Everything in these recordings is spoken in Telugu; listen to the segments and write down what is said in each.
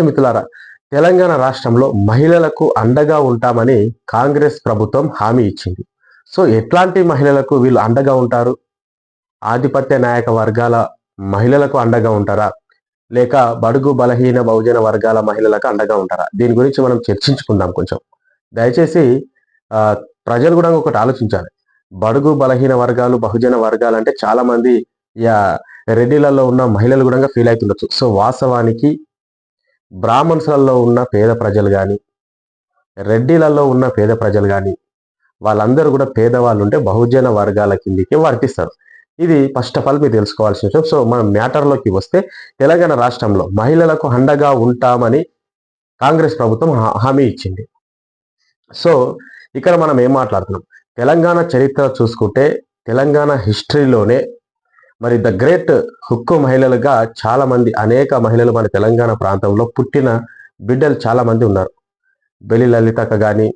నమస్తే మిత్రులారా తెలంగాణ రాష్ట్రంలో మహిళలకు అండగా ఉంటామని కాంగ్రెస్ ప్రభుత్వం హామీ ఇచ్చింది. సో ఎట్లాంటి మహిళలకు వీళ్ళు అండగా ఉంటారు? ఆధిపత్య నాయక వర్గాల మహిళలకు అండగా ఉంటారా? లేక బడుగు బలహీన బహుజన వర్గాల మహిళలకు అండగా ఉంటారా? దీని గురించి మనం చర్చించుకుందాం కొంచెం. దయచేసి ప్రజలు కూడా ఒకటి ఆలోచించాలి. బడుగు బలహీన వర్గాలు బహుజన వర్గాలు అంటే చాలా మంది రెడ్డిలలో ఉన్న మహిళలు కూడా ఫీల్ అవుతుండొచ్చు. సో వాస్తవానికి బ్రాహ్మణ్స్లలో ఉన్న పేద ప్రజలు కానీ రెడ్డిలలో ఉన్న పేద ప్రజలు కానీ వాళ్ళందరూ కూడా పేదవాళ్ళు ఉంటే బహుజన వర్గాల కిందికి వర్తిస్తారు. ఇది ఫస్ట్ ఆఫ్ ఆల్ మీరు తెలుసుకోవాల్సిన విషయం. సో మనం మ్యాటర్లోకి వస్తే తెలంగాణ రాష్ట్రంలో మహిళలకు అండగా ఉంటామని కాంగ్రెస్ ప్రభుత్వం హా- హామీ ఇచ్చింది. సో ఇక్కడ మనం ఏం మాట్లాడుతున్నాం? తెలంగాణ చరిత్ర చూసుకుంటే తెలంగాణ హిస్టరీలోనే మరి ద గ్రేట్ హుక్కు మహిళలుగా చాలా మంది అనేక మహిళలు మన తెలంగాణ ప్రాంతంలో పుట్టిన బిడ్డలు చాలా మంది ఉన్నారు. బెలి లలితక కానీ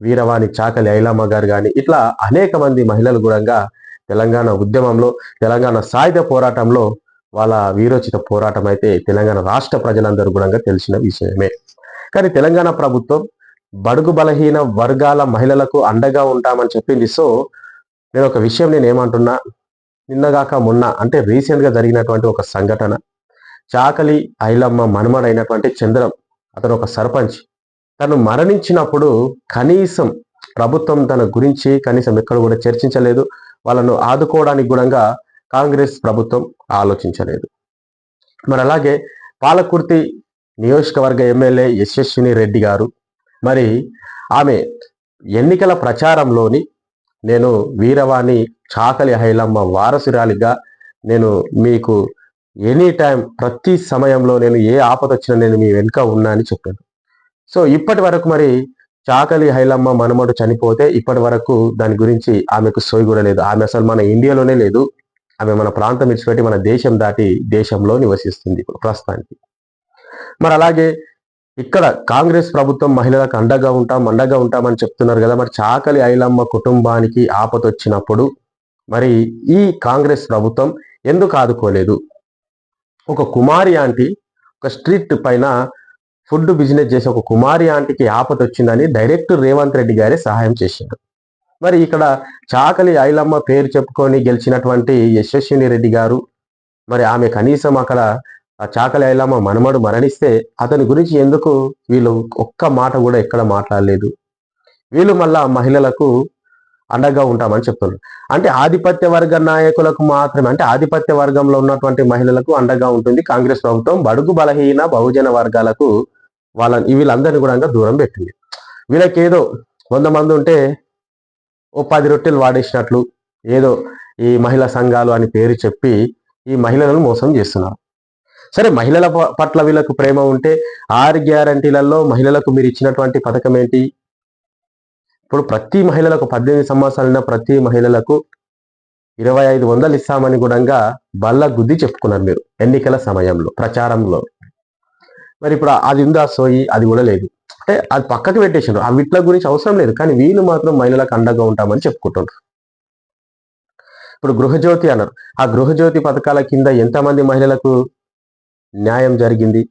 వీరవాణి చాకలి ఐలమ్మ గారు కానీ ఇట్లా అనేక మంది మహిళలు కూడా తెలంగాణ ఉద్యమంలో తెలంగాణ సాయుధ పోరాటంలో వాళ్ళ వీరోచిత పోరాటం అయితే తెలంగాణ రాష్ట్ర ప్రజలందరూ కూడా తెలిసిన విషయమే. కానీ తెలంగాణ ప్రభుత్వం బడుగు బలహీన వర్గాల మహిళలకు అండగా ఉంటామని చెప్పింది. సో నేను ఒక విషయం నేను ఏమంటున్నా నిన్నగాక మొన్న అంటే రీసెంట్గా జరిగినటువంటి ఒక సంఘటన. చాకలి ఐలమ్మ మనుమడైనటువంటి చంద్రం అతను ఒక సర్పంచ్. తను మరణించినప్పుడు కనీసం ప్రభుత్వం తన గురించి కనీసం ఎక్కడ కూడా చర్చించలేదు. వాళ్ళను ఆదుకోవడానికి కూడా కాంగ్రెస్ ప్రభుత్వం ఆలోచించలేదు. మరి అలాగే పాలకుర్తి నియోజకవర్గ ఎమ్మెల్యే యశస్విని రెడ్డి గారు మరి ఆమె ఎన్నికల ప్రచారంలోని నేను వీరవాణి చాకలి హైలమ్మ వారసురాలిగా నేను మీకు ఎనీ టైం ప్రతి సమయంలో నేను ఏ ఆపద వచ్చినా నేను మీ వెనుక ఉన్నా అని చెప్పాను. సో ఇప్పటి వరకు మరి చాకలి హైలమ్మ మనమడు చనిపోతే ఇప్పటి వరకు దాని గురించి ఆమెకు సోయి కూడా లేదు. ఆమె అసలు మన ఇండియాలోనే లేదు. ఆమె మన ప్రాంతం విడిచిపెట్టి మన దేశం దాటి దేశంలో నివసిస్తుంది ఇప్పుడు ప్రస్తుతానికి. మరి అలాగే ఇక్కడ కాంగ్రెస్ ప్రభుత్వం మహిళలకు అండగా ఉంటాం అండగా ఉంటామని చెప్తున్నారు కదా. మరి చాకలి ఐలమ్మ కుటుంబానికి ఆపతొచ్చినప్పుడు మరి ఈ కాంగ్రెస్ ప్రభుత్వం ఎందుకు ఆదుకోలేదు? ఒక కుమారి ఆంటీ ఒక స్ట్రీట్ పైన ఫుడ్ బిజినెస్ చేసే ఒక కుమారి ఆంటీకి ఆపతొచ్చిందని డైరెక్ట్ రేవంత్ రెడ్డి గారే సహాయం చేశారు మరి ఇక్కడ చాకలి ఐలమ్మ పేరు చెప్పుకొని గెలిచినటువంటి యశస్విని రెడ్డి గారు మరి ఆమె కనీసం అక్కడ ఆ చాకలి ఐలమ్మ మనమడు మరణిస్తే అతని గురించి ఎందుకు వీళ్ళు ఒక్క మాట కూడా ఎక్కడ మాట్లాడలేదు. వీళ్ళు మళ్ళా మహిళలకు అండగా ఉంటామని చెప్తున్నారు. అంటే ఆధిపత్య వర్గ నాయకులకు మాత్రమే అంటే ఆధిపత్య వర్గంలో ఉన్నటువంటి మహిళలకు అండగా ఉంటుంది. కాంగ్రెస్ ప్రభుత్వం బడుగు బలహీన బహుజన వర్గాలకు వాళ్ళ వీళ్ళందరినీ కూడా దూరం పెట్టింది. వీళ్ళకి ఏదో వంద మంది ఉంటే ఓ పది రొట్టెలు వాడేసినట్లు ఏదో ఈ మహిళా సంఘాలు అని పేరు చెప్పి ఈ మహిళలను మోసం చేస్తున్నారు. సరే మహిళల ప- పట్ల వీళ్ళకు ప్రేమ ఉంటే ఆరు గ్యారంటీలలో మహిళలకు మీరు ఇచ్చినటువంటి పథకం ఏంటి? ఇప్పుడు ప్రతి మహిళలకు పద్దెనిమిది సంవత్సరాలైన ప్రతి మహిళలకు ఇరవై ఐదు వందలు ఇస్తామని కూడా బల్ల గుద్ది చెప్పుకున్నారు మీరు ఎన్నికల సమయంలో ప్రచారంలో. మరి ఇప్పుడు అది ఉందా సోయి? అది కూడా లేదు. అంటే అది పక్కకు పెట్టేసారు ఆ వీటిల గురించి అవసరం లేదు. కానీ వీళ్ళు మాత్రం మహిళలకు అండగా ఉంటామని చెప్పుకుంటున్నారు ఇప్పుడు గృహజ్యోతి అన్నారు. ఆ గృహజ్యోతి పథకాల కింద ఎంతమంది మహిళలకు న్యాయం జరిగింది.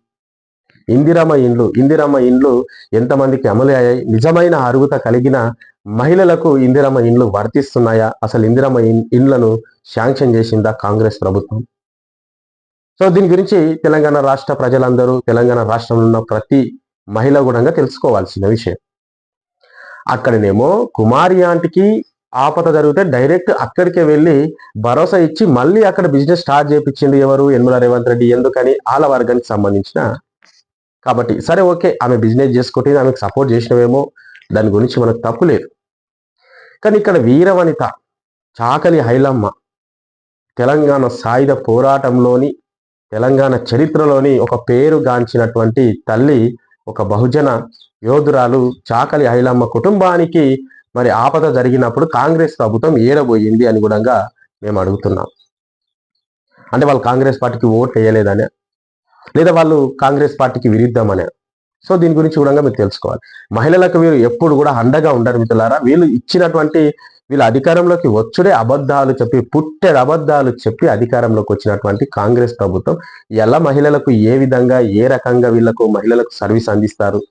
ఇందిరమ్మ ఇండ్లు ఇందిరమ్మ ఇండ్లు ఎంతమందికి అమలు అయ్యాయి నిజమైన అర్హత కలిగిన మహిళలకు ఇందిరమ్మ ఇండ్లు వర్తిస్తున్నాయా? అసలు ఇందిరమ్మ ఇన్- ఇండ్లను శాంక్షన్ చేసిందా కాంగ్రెస్ ప్రభుత్వం? సో దీని గురించి తెలంగాణ రాష్ట్ర ప్రజలందరూ తెలంగాణ రాష్ట్రంలో ఉన్న ప్రతి మహిళ కూడా తెలుసుకోవాల్సిన విషయం. అక్కడనేమో కుమారి ఆంటికి ఆపద జరిగితే డైరెక్ట్ అక్కడికే వెళ్ళి భరోసా ఇచ్చి మళ్ళీ అక్కడ బిజినెస్ స్టార్ట్ చేయించింది ఎవరు? యనమల రేవంత్ రెడ్డి. ఎందుకని? ఆల వర్గానికి సంబంధించిన కాబట్టి. సరే ఓకే. ఆమె బిజినెస్ చేసుకుంటే ఆమెకు సపోర్ట్ చేసినవేమో దాని గురించి మనకు తప్పు లేదు. కానీ ఇక్కడ వీరవనిత చాకలి హైలమ్మ తెలంగాణ సాయుధ పోరాటంలోని తెలంగాణ చరిత్రలోని ఒక పేరుగాంచినటువంటి తల్లి ఒక బహుజన యోధురాలు చాకలి హైలమ్మ కుటుంబానికి మరి ఆపద జరిగినప్పుడు కాంగ్రెస్ ప్రభుత్వం ఏడబోయింది అని కూడా మేము అడుగుతున్నాం. అంటే వాళ్ళు కాంగ్రెస్ పార్టీకి ఓట్ వేయలేదనే లేదా వాళ్ళు కాంగ్రెస్ పార్టీకి విరుద్ధమనే. సో దీని గురించి కూడా మీరు తెలుసుకోవాలి. మహిళలకు వీరు ఎప్పుడు కూడా అండగా ఉండరు మిత్రులారా. వీళ్ళు ఇచ్చినటువంటి వీళ్ళు అధికారంలోకి వచ్చుడే అబద్ధాలు చెప్పి పుట్టెడు అబద్ధాలు చెప్పి అధికారంలోకి వచ్చినటువంటి కాంగ్రెస్ ప్రభుత్వం ఎలా మహిళలకు ఏ విధంగా ఏ రకంగా వీళ్ళకు మహిళలకు సర్వీస్ అందిస్తారు?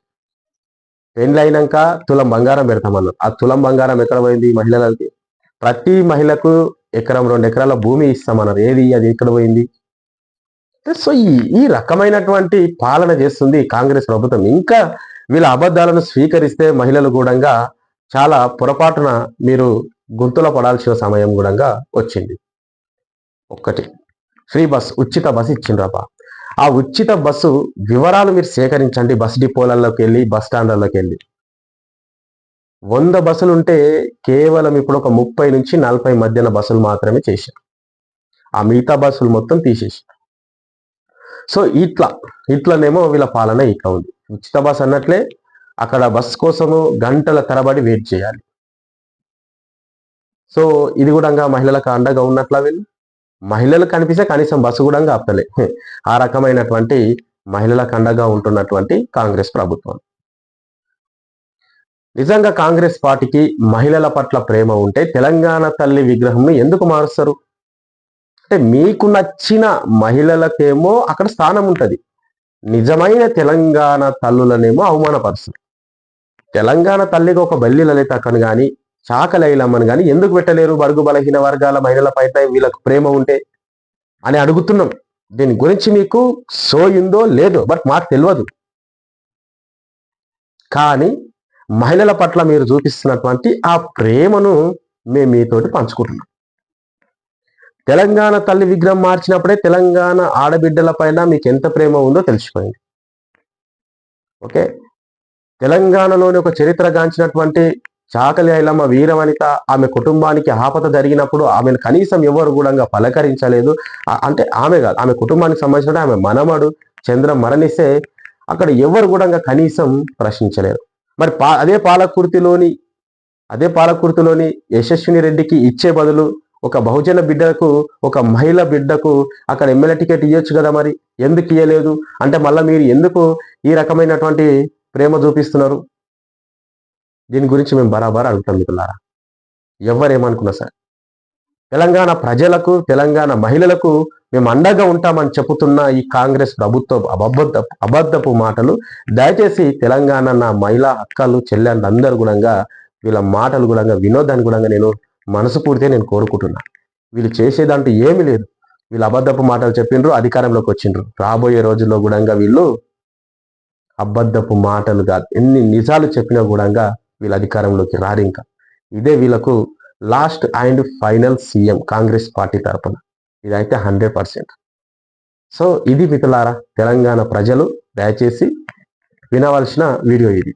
పెండ్లైనాక తులం బంగారం పెడతామన్నారు. ఆ తులం బంగారం ఎక్కడ పోయింది? మహిళలకి. ప్రతి మహిళకు ఎకరం రెండు ఎకరాల భూమి ఇస్తామన్నారు. ఏది? అది ఎక్కడ పోయింది? సో ఈ ఈ రకమైనటువంటి పాలన చేస్తుంది కాంగ్రెస్ ప్రభుత్వం. ఇంకా వీళ్ళ అబద్ధాలను స్వీకరిస్తే మహిళలు కూడా చాలా పొరపాటున మీరు గుంతులో పడాల్సిన సమయం కూడా వచ్చింది. ఒక్కటి. ఫ్రీ బస్ ఉచిత బస్ ఇచ్చిండ్రప్ప ఆ ఉచిత బస్సు వివరాలు మీరు సేకరించండి. బస్ డిపోలలోకి వెళ్ళి బస్ స్టాండ్లలోకి వెళ్ళి. వంద బస్సులు ఉంటే కేవలం ఇప్పుడు ఒక ముప్పై నుంచి నలభై మధ్యన బస్సులు మాత్రమే చేశారు. ఆ మిగతా బస్సులు మొత్తం తీసేసి సో ఇట్లా ఇట్లనేమో వీళ్ళ పాలన ఇట్లా ఉంది. ఉచిత బస్ అన్నట్లే అక్కడ బస్ కోసము గంటల తరబడి వెయిట్ చేయాలి. సో ఇది కూడా మహిళలకు అండగా ఉన్నట్లా వీళ్ళు. మహిళలు కనిపిస్తే కనీసం బస్సు కూడా ఆపలే ఆ రకమైనటువంటి మహిళల కండగా ఉంటున్నటువంటి కాంగ్రెస్ ప్రభుత్వం. నిజంగా కాంగ్రెస్ పార్టీకి మహిళల పట్ల ప్రేమ ఉంటే తెలంగాణ తల్లి విగ్రహంను ఎందుకు మారుస్తారు? అంటే మీకు నచ్చిన మహిళలకేమో అక్కడ స్థానం ఉంటుంది. నిజమైన తెలంగాణ తల్లులనేమో అవమానపరుస్తారు. తెలంగాణ తల్లిగా ఒక బల్లి లలితక్కను కానీ చాకలైలమ్మను కానీ ఎందుకు పెట్టలేరు బడుగు బలహీన వర్గాల మహిళల పైన వీళ్ళకు ప్రేమ ఉంటే అని అడుగుతున్నాం. దీని గురించి మీకు సోయిందో లేదో బట్ మాకు తెలియదు కానీ మహిళల పట్ల మీరు చూపిస్తున్నటువంటి ఆ ప్రేమను మేము మీతోటి పంచుకుంటున్నాం. తెలంగాణ తల్లి విగ్రహం మార్చినప్పుడే తెలంగాణ ఆడబిడ్డల పైన మీకు ఎంత ప్రేమ ఉందో తెలిసిపోయింది. ఓకే? తెలంగాణలోని ఒక చరిత్ర గాంచినటువంటి చాకలి ఐలమ్మ వీరవనిత ఆమె కుటుంబానికి ఆపత జరిగినప్పుడు ఆమెను కనీసం ఎవరు కూడా పలకరించలేదు. అంటే ఆమె కాదు ఆమె కుటుంబానికి సంబంధించిన ఆమె మనమడు చంద్ర మరణిస్తే అక్కడ ఎవరు కూడా కనీసం ప్రశ్నించలేరు మరి పా అదే పాలకుర్తిలోని అదే పాలకుర్తిలోని యశస్విని రెడ్డికి ఇచ్చే బదులు ఒక బహుజన బిడ్డకు ఒక మహిళ బిడ్డకు అక్కడ ఎమ్మెల్యే టికెట్ ఇవ్వచ్చు కదా మరి? ఎందుకు ఇవ్వలేదు అంటే మళ్ళీ మీరు ఎందుకు ఈ రకమైనటువంటి ప్రేమ చూపిస్తున్నారు? దీని గురించి మేము బరాబర్ అడుగుతాం మిత్రులారా. ఎవరేమనుకున్నా సార్. తెలంగాణ ప్రజలకు తెలంగాణ మహిళలకు మేము అండగా ఉంటామని చెబుతున్న ఈ కాంగ్రెస్ ప్రభుత్వ అబద్ధ అబద్ధపు మాటలు దయచేసి తెలంగాణ నా మహిళా హక్కలు చెల్లెళ్ళు అందరు కూడా వీళ్ళ మాటలు కూడా వినోదాన్ని కూడా నేను మనసు పూర్తిగా నేను కోరుకుంటున్నా. వీళ్ళు చేసేదంటూ ఏమీ లేదు. వీళ్ళు అబద్ధపు మాటలు చెప్పిండ్రు అధికారంలోకి వచ్చిండ్రు. రాబోయే రోజుల్లో కూడా వీళ్ళు అబద్ధపు మాటలు కాదు. ఎన్ని నిజాలు చెప్పినా కూడా వీళ్ళ అధికారంలోకి రారు ఇంకా. ఇదే వీళ్ళకు last and final CM Congress party తరపున. ఇదైతే హండ్రెడ్ పర్సెంట్. సో ఇది మిథులారా తెలంగాణ ప్రజలు దయచేసి వినవలసిన వీడియో ఇది.